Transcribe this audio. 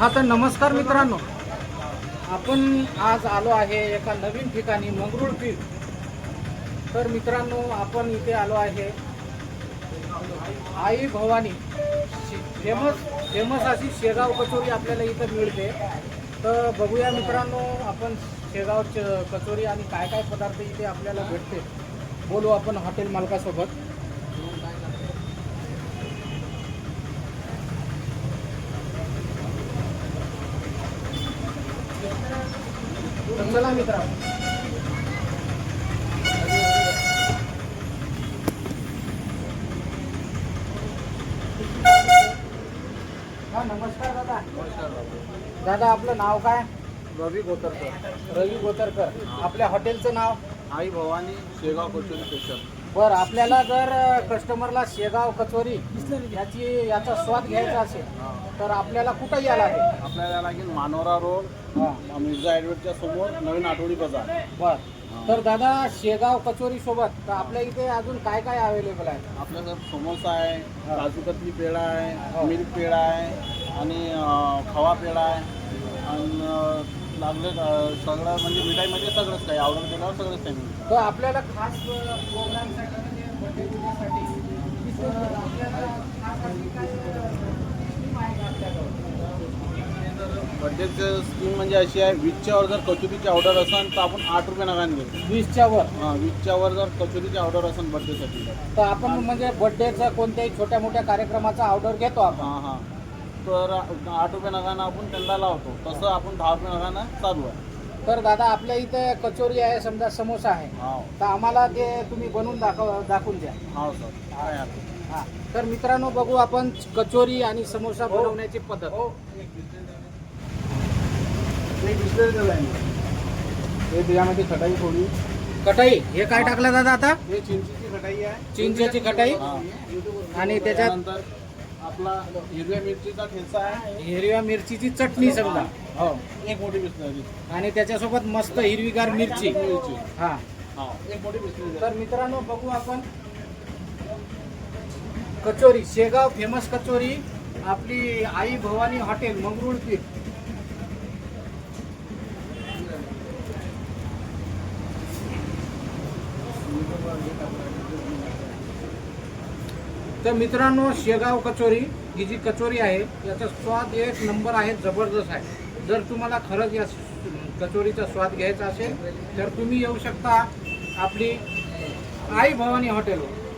हा तर नमस्कार मित्रांनो. आपण आज आलो आहे एका नवीन ठिकाणी मंगरुळ पीठ तर मित्रांनो आपण इथे आलो आहे. आई भवानी फेमस फेमस अशी शेगाव कचोरी आपल्याला इथं मिळते. तर बघूया मित्रांनो आपण शेगाव च- कचोरी आणि काय काय पदार्थ इथे आपल्याला भेटते. बोलू आपण हॉटेल मालकासोबत. चला हा नमस्कार दादा. दादा. आपलं नाव काय? रवी गोतरकर. रवी गोतरकर. आपल्या हॉटेलचं नाव? आई भवानी शेगाव कचोरी स्पेशल बर आपल्याला जर कस्टमरला शेगाव कचोरी याची याचा स्वाद घ्यायचा असेल तर आपल्याला कुठं यायला लागेल? आपल्याला लागेल मानोरा रोड हा. मिर्झा ॲडवेटच्या समोर नवीन आठवडी बाजार. बर. तर दादा शेगाव कचोरी सोबत तर आपल्या इथे अजून काय काय अवेलेबल आहे? आपल्याकडे समोसा आहे हा. काजू कतली पेढा हो. आहे मिल्क पेढा आहे आणि खवा पेढा आहे आणि लागले सगळं म्हणजे मिठाईमध्ये सगळंच काही ऑर्डर केल्यावर सगळंच काही मिळतं. तर आपल्याला खास प्रोग्रामसाठी म्हणजे birthday बिर्थडेसाठी, तर आपल्याला खास अशी काय स्कीम आहे का आपल्याकडं? बड्डेचं स्कीम म्हणजे अशी आहे वीसच्या वर जर कचोरीची ऑर्डर असेल तर आपण आठ रुपये नव्याने घेतो वीसच्या वर? हां वीसच्या वर जर कचोरीची ऑर्डर असेल बड्डेसाठी तर तर आपण म्हणजे बर्थडेचा कोणत्याही छोट्या मोठ्या कार्यक्रमाचा ऑर्डर घेतो आपण. हां हां. तर आठ रुपये नगानं आपण त्यांना लावतो. तसं आपण दहा रुपये नगानं चालू आहे. तर दादा आपल्या इथे कचोरी आहे समजा समोसा आहे. हो. तर आम्हाला ते तुम्ही बनवून दाखव दाखवून द्या. हो सर. काय हरकत नाही. हा. तर मित्रांनो बघू आपण कचोरी आणि समोसा बनवण्याची पद्धत. हे. त्याच्यामध्ये खटाई थोडी. कटाई? हे काय टाकलं दादा आता? हे चिंचेची खटाई आहे. चिंचेची कटाई हां. आणि त्याच्यात त्यानंतर आपला हिरव्या मिरचीचा ठेचा आहे. हिरव्या मिरचीची चटणी समजा. हो. एक मोठी बिस्लरी. आणि त्याच्यासोबत मस्त हिरवीगार मिरची. मिरची. हा. हा एक मोठी बिस्लरी तर मित्रांनो बघू आपण. कचोरी शेगाव फेमस कचोरी आपली आई भवानी हॉटेल मंगरुळ पीठ. तर मित्रांनो शेगाव कचोरी ही जी कचोरी आहे याचा स्वाद एक नंबर आहे जबरदस्त आहे. जर तुम्हाला खरंच या कचोरीचा स्वाद घ्यायचा असेल तर तुम्ही येऊ शकता आपली आई भवानी हॉटेलवर